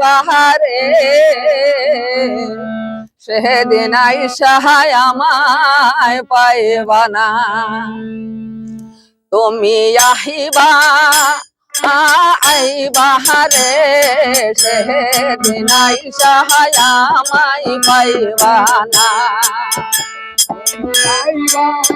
বাহারে সেদিন আই সাহায় আমায় পাইবানা তুমি আহিবা আই বাহারে সেদিন আই সাহায় আমায় পাইবানা আইবা।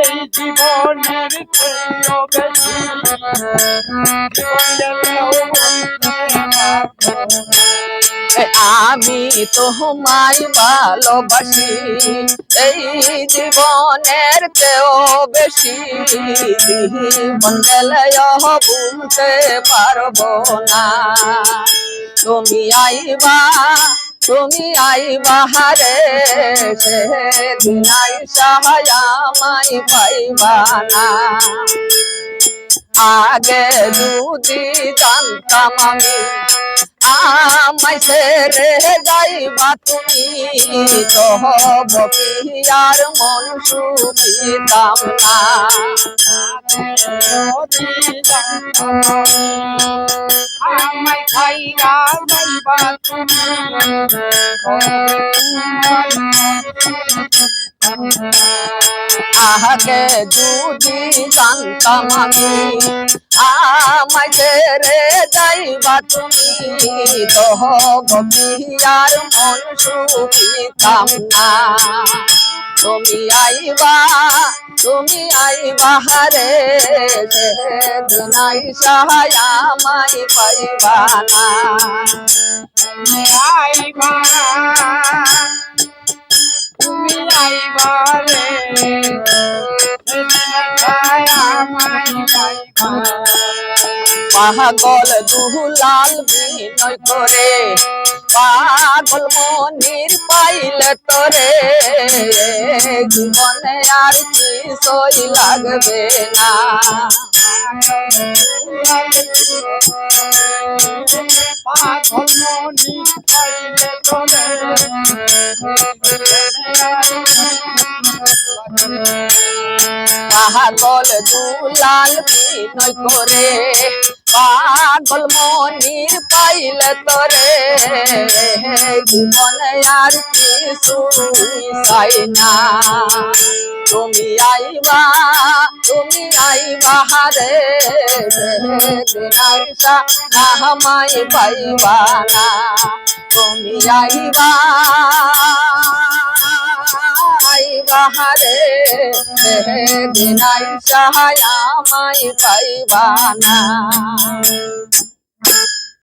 এই জীবনের চেয়েও আমি তোমায় ভালোবাসি, এই জীবনের চেয়েও বেশি। জীবন বলতে পারব না। তুমি আইবা তুমি আই সাহায় আমায় পাইবা না। আগে যদি জানতাম আমি, আমায় ছেড়ে যাইবা তুমি তো হব কি আর মন সুখিতাম না। যদি জানতাম আমায় খাইরা যাইবা তুমি আগে যদি জানতাম আমি আমায় ছেড়ে যাইবা তুমি। তো হব কি আর মন। সুখিতাম না তুমি আইবা তুমি আইবা হারে। সেদিন আই সাহায় আমায় পাইবা না। আইবা। পাগল দুলাল বিনয় করে, পাগল মনির পাইলে তোরে। জীবনে আর কি সই লাগবে না। পাগল মনি পাইলে তোরে। পাগল দুলাল বিনয় করে। পাগল মনির পাইলে তোরে। জীবনে আর কিছু চাই না। তুমি আইবা তুমি আইবা হারে। দিন আইসা আমায় পাইবা না। তুমি আইবা আইবা দিনাই সহায় আমায় পাইবা না।